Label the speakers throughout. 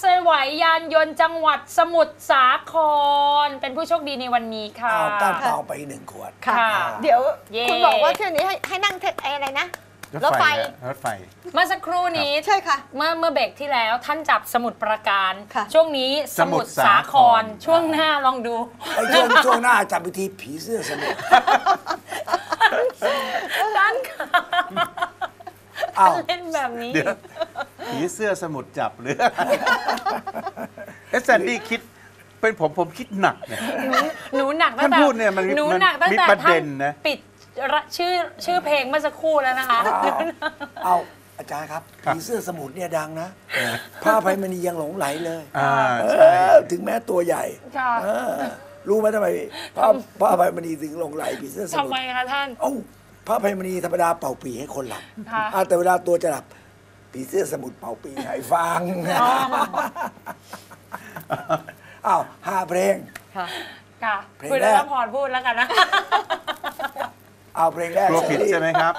Speaker 1: เซไหวยานยนต์จังหวัดสมุทรสาคร เป็นผู้โชคดีในวันนี้ค่ะ
Speaker 2: เอาก้านตองไปอีกหนึ่งขวด
Speaker 1: ค่ะ
Speaker 3: เดี๋ยว
Speaker 1: เย่
Speaker 3: คุณบอกว่าเที่ยวนี้ให้ให้นั่งเทไอ้อะไรนะ รถไฟ
Speaker 4: ฮะรถไฟ
Speaker 1: เมื่อสักครู่นี้
Speaker 3: ใช่ค่ะ
Speaker 1: เมื่อเมื่อเบรกที่แล้วท่านจับสมุดประการ
Speaker 3: ค่ะ
Speaker 1: ช่วงนี้สมุทรสาคร
Speaker 4: สมุทรสาคร
Speaker 1: ช่วงหน้าลองดู
Speaker 2: ไอ้ช่วงช่วงหน้าจับวิธีผีเสื้อสมุทร
Speaker 1: ด้านค่ะ
Speaker 2: อ้าว
Speaker 1: เล่นแบบนี้
Speaker 4: เดี๋ยว ผีเสื้อสมุดจับหรือ เอสแซนดี้คิดเป็นผมผมคิดหนักเนี่ย
Speaker 1: หนูหนักตั้งแต่
Speaker 4: ท่านพูดเนี่ยมัน
Speaker 1: หนูหนักตั้ง
Speaker 4: มี
Speaker 1: แต่
Speaker 4: ประ
Speaker 1: ท่า
Speaker 4: เด็
Speaker 1: น
Speaker 4: นนะ
Speaker 1: ปิดระชื่อชื่อเพลงเมื่อสักครู่แล้วนะคะ
Speaker 2: เอาเอาอาจารย์ครับ
Speaker 4: ครับ
Speaker 2: ผีเสื้อสมุทรเนี่ยดังนะผ้าไพมณียังหลงไหลเลย
Speaker 4: อ่า
Speaker 2: เอ
Speaker 4: ใช่
Speaker 2: อถึงแม้ตัวใหญ่
Speaker 1: ค่ะ
Speaker 2: เออรู้ไหมทำไมผ้าผ้าไพมณีถึงหลงไหลผีเสื้อส
Speaker 1: ทำ
Speaker 2: มุท
Speaker 1: ไม
Speaker 2: ร
Speaker 1: คะท่าน
Speaker 2: เอ้าผ้าไพมณีธรรมดาเป่าปีให้คนหลับ
Speaker 1: ค่ะ
Speaker 2: อ่าแต่เวลาตัวจะหลับ ผีเสื้อสมุทรเป่าปีให้ฟังอ้าวห้าเพลง
Speaker 3: ค่ะ
Speaker 1: ค่ะ
Speaker 2: เพลง
Speaker 1: คุณ
Speaker 2: แร
Speaker 1: รั
Speaker 2: ก
Speaker 1: ตพรพูดแล้วกันนะ
Speaker 2: เอาเพลงแรก
Speaker 4: กลัวผิดใช่ไหมครับ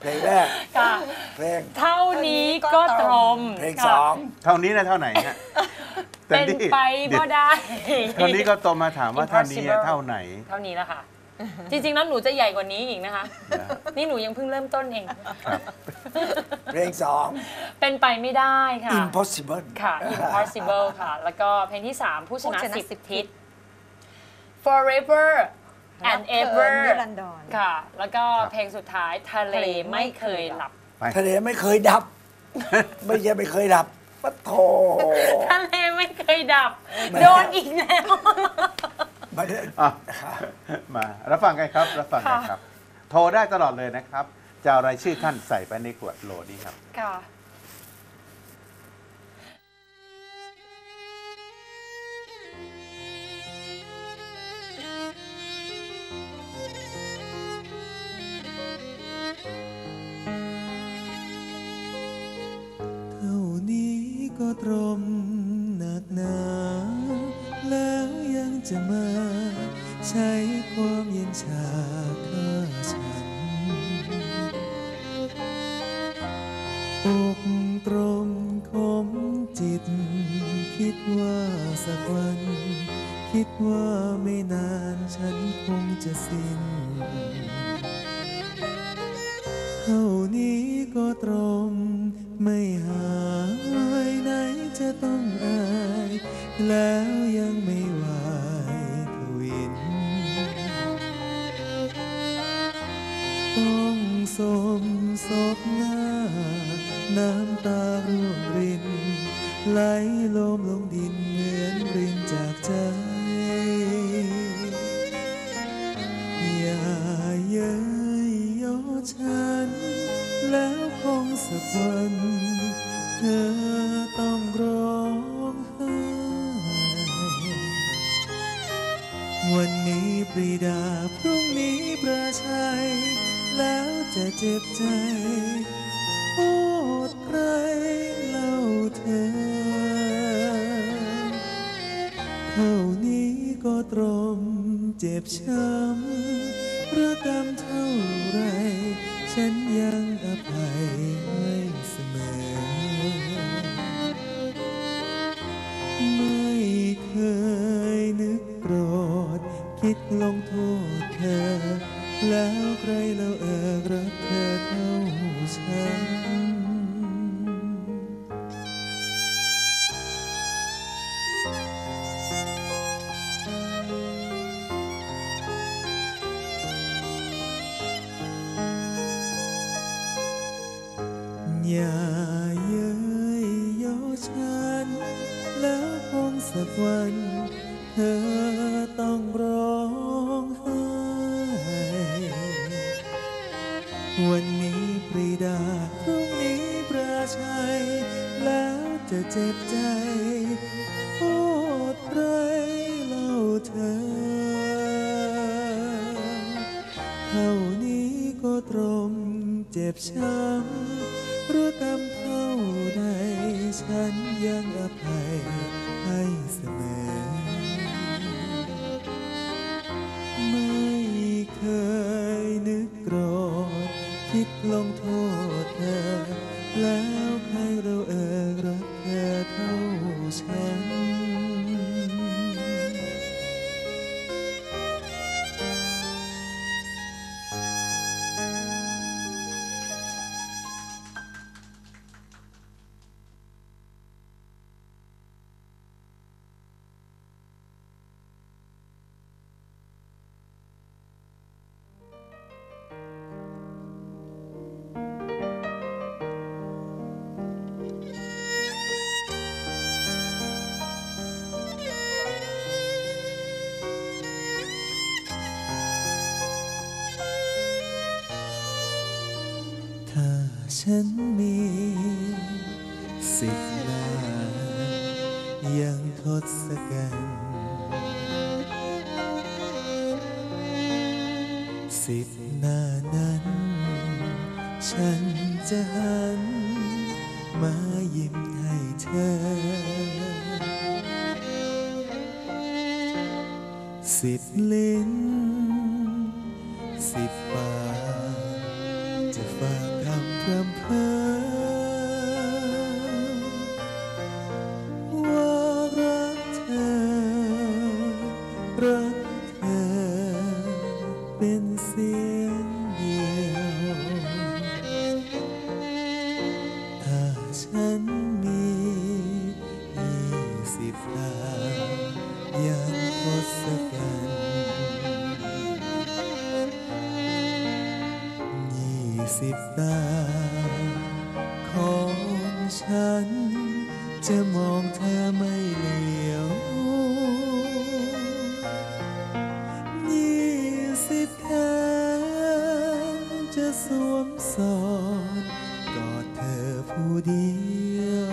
Speaker 2: เพลงแรก
Speaker 1: ค่ะ
Speaker 2: เพลง
Speaker 1: เท่านี้ก็ตรง
Speaker 2: เพลง
Speaker 1: ค่ะ
Speaker 2: สอง
Speaker 4: เท่านี้นะเท่าไหนฮะแต่
Speaker 1: เป็น
Speaker 4: นี่
Speaker 1: ไป
Speaker 4: เดี๋ยว
Speaker 1: บ่ได้
Speaker 4: เท่านี้ก็โตมาถามว่าเท่านี้
Speaker 1: Impossible
Speaker 4: เท่าไหน
Speaker 1: เท่านี้แล้วค่ะ จริงๆแล้วหนูจะใหญ่กว่านี้อีกนะคะ
Speaker 4: นะ
Speaker 1: นี่หนูยังเพิ่งเริ่มต้นเอง
Speaker 2: เพลงสอง
Speaker 1: เป็นไปไม่ได้ค่ะ
Speaker 2: impossible
Speaker 1: ค่ะ impossible ค่ะ แล้วก็เพลงที่ 3 ผู้ชนะ
Speaker 3: ผู้ชนะ
Speaker 1: สิบ
Speaker 3: สิบ
Speaker 1: ทิศ forever
Speaker 3: รั
Speaker 1: and
Speaker 3: กเธอ
Speaker 1: ever
Speaker 3: นิรันดร
Speaker 1: ค่ะ แล้วก็
Speaker 4: ครับ
Speaker 1: เพลงสุดท้ายทะเล
Speaker 3: ทะเลไม่
Speaker 1: ไม่เค
Speaker 3: เค
Speaker 1: ย
Speaker 3: ย
Speaker 1: ห
Speaker 3: หลั
Speaker 1: ลับ
Speaker 3: บ
Speaker 4: ไป
Speaker 2: ทะเลไม่เคยดับ ไม่ใช่ไม่เคยดับปะโถ
Speaker 1: ทะเลไม่เคยดับ
Speaker 2: แม่
Speaker 1: โดนอีกแล้ว
Speaker 2: มาเถอะ
Speaker 4: อะมารับฟังกันครับรับฟังกัน
Speaker 1: ค่ะ
Speaker 4: ครับ โทรได้ตลอดเลยนะครับจะเอารายชื่อท่านใส่ไปในขวดโหลนี้ครับ
Speaker 1: ค่ะ
Speaker 5: เท่านี้ก็ตรมหนักหนาแล้วยัง จะมาใช้ความเย็นชาฆ่าฉันอกตรมคมจิต คิดว่าสักวัน คิดว่าไม่นานฉันคงจะสิ้น เท่านี้ก็ตร มศพหน้า น้ำตาร่วงริน ไหลลมลงดินเหมือนรินจากใจ อย่าเย้ยโยฉัน แล้วคงสักวันเธอต้องร้องไห้วันนี้ปรีดาพรุ่งนี้ประชัย แล้วจะเจ็บใจโทษใครเล่าเธอ เท่านี้ก็ตรมเจ็บช้ำระกำเท่าไร ฉันยังอภัยให้เสมอ ไม่เคยนึกโกรธคิดลงโทษ วันเธอต้องร้องไห้ วันนี้ปรีดาพรุ่งนี้ประชัย แล้วจะเจ็บใจโทษใครเล่าเธอ เท่านี้ก็ตรมเจ็บช้ำรู้กรรมเท่าใดฉันยังอภัยให้ ลงโทษเธอแล้ว ฉันมีสิบล้านยังทศกัณฐ์สิบหน้านั้น ฉันจะหัน มายิ้มให้เธอ สิบลิ้น สิบปากจะฝา กค สิบตา ของฉัน จะมองเธอไม่เหลียวยี่สิบแขนจะสวมสอดกอดเธอผู้เดียว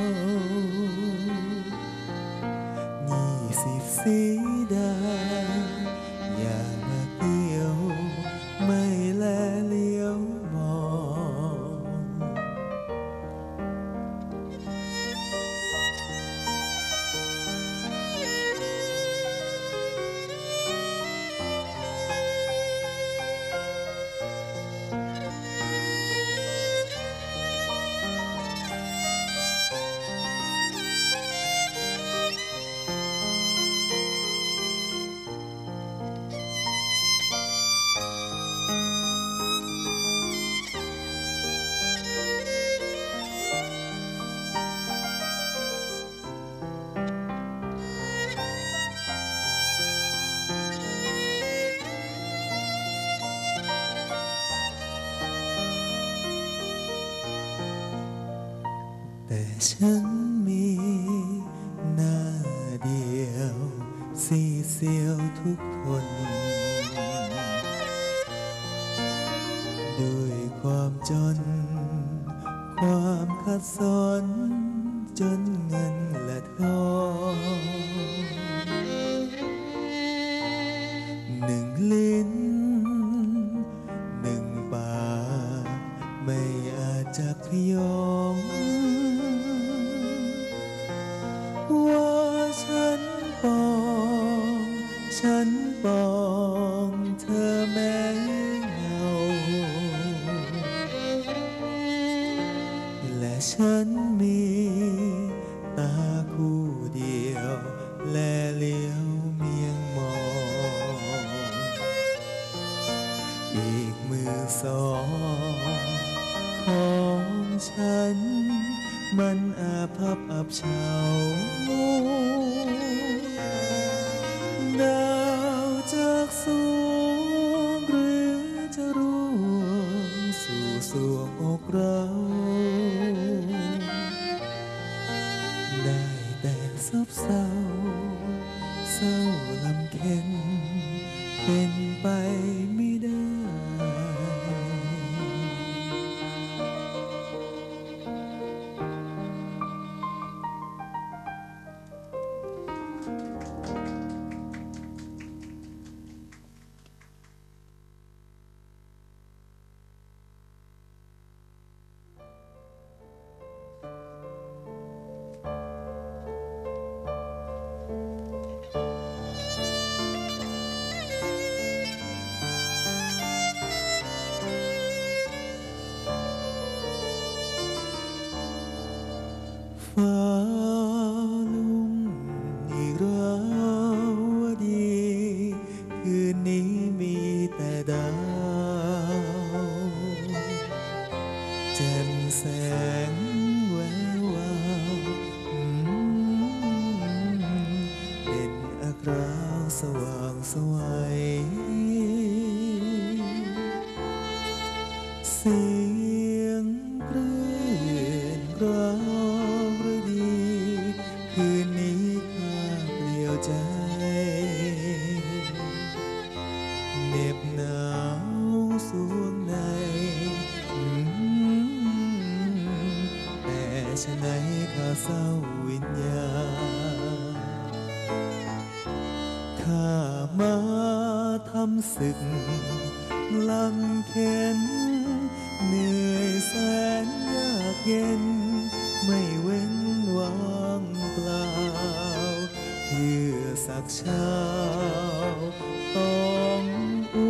Speaker 5: ยี่สิบสีดา ฉันมีหน้าเดียวสีเสียวทุกคน ด้วยความจน ความขัดสน จนเงินและทองหนึ่งลิ้น หนึ่งปากไม่อาจจะพยอง ว่าฉันปอง ฉันปองเธอแม้เงา และฉันมีตาคู่เดียว และเลี้ยวเมียงมอง อีกมือสองของฉัน มันอาภัพอับเฉาดาวจากสูงหรือจะร่วงสู่สวงอกเราได้แต่ซบเศร้า ฟ้าลุ่มอีราวดี คืนนี้มีแต่ดาวแจ่มแสงแวววาวเด่นอักาวสว่างสวยสี ข้ามาทำศึกลำเข็น เหนื่อยแสนยากเย็น ไม่เว้นวางเปล่า เพื่อสักเช้าต้องอู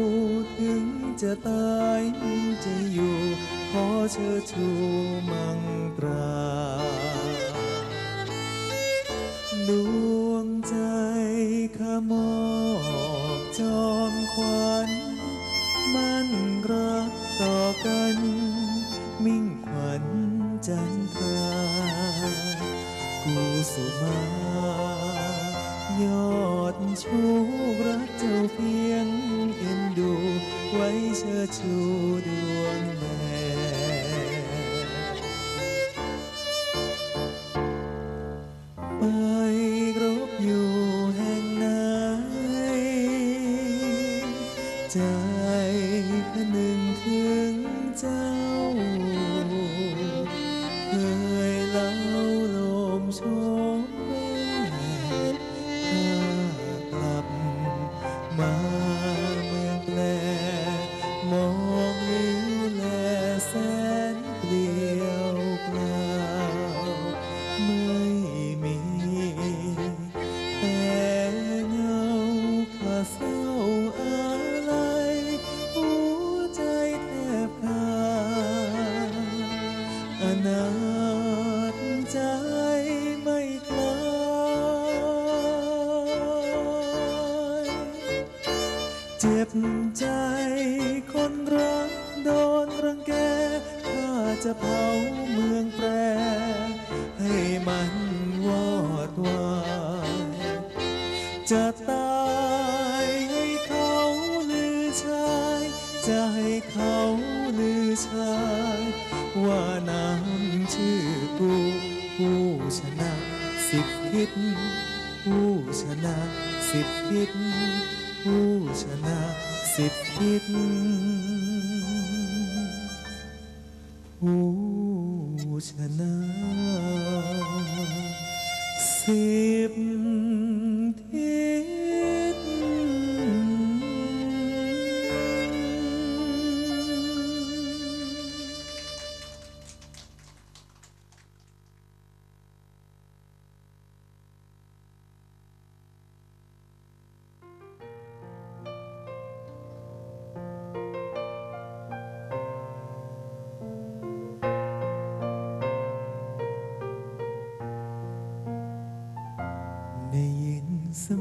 Speaker 5: ถึงจะตายจะอยู่ ขอเชิดชูมังตราด ใจะเผาเมืองแปร ให้มันวอดวายจะตายให้เขาลือชาย จะให้เขาลือชาย ว่าน้ำชื่อกูผู้ชนะสิบทิศผู้ชนะสิบทิศผู้ชนะสิบทิศ ชนะสิบ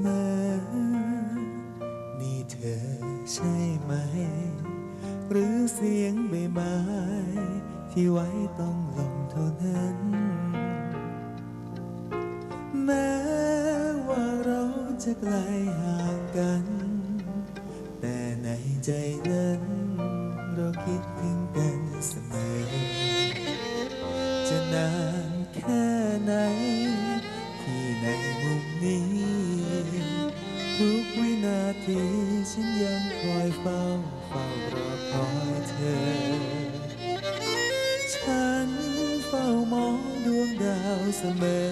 Speaker 5: มอ นี่เธอใช่ไหม หรือเสียงใบไม้ที่ไว้ต้องลมเท่านั้น แม้ว่าเราจะไกลห่างกัน แต่ในใจเเธอ ฉันเฝ้ามองดวงดาวเสมอ